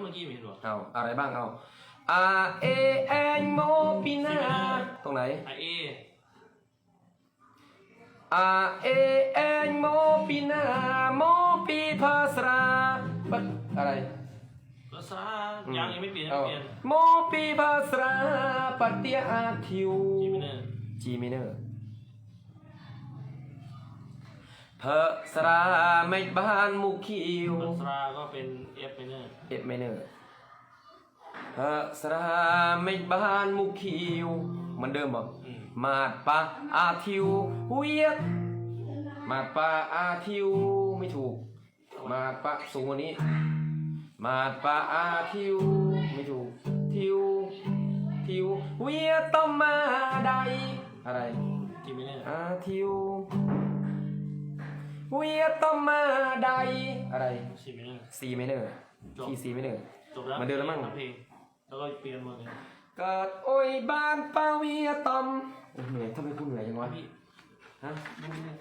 เมื่อกี้ไม่เห็นหรอเอาอะไรบ้างเอา R A N โมปีนาตรงไหน ไอเอ R A N โมปีนาโมปีภาษาบัดอะไร ภาษายังยังไม่เปลี่ยนยังเอาไม่เปลี่ยน โมปีภาษาปัตเตียอาทิวจีมิเนอร์ G minor เพอสราไม่บ้านมุกคิวภาษาก็เป็นเอฟไมเนอร์เอฟไมเนอร์เพอสราไม่บ้านมุกคิวเหมือนเดิมบอกอืมมาดปะอาทิวเวียดมาดปะอาทิวไม่ถูก มาดปะสูงกว่านี้ มาดปะอาทิวไม่ถูก ทิว ทิวเวียดต้องมาใดอะไรจีมิเนอร์อาทิว เวียดต้องมาใดอะไรจีมิเนอร์ซีไมเนอร์จบ คีซีไมเนอร์ จบแล้วมาเดินแล้วมั้ง เพลงแล้วก็เปลี่ยนหมดเลยเกิดโอ้ยบ้านป้าเวียตอมโอ้ยเหนื่อยทำไมคุณเหนื่อยจังวะพี่ฮะไม่ไม่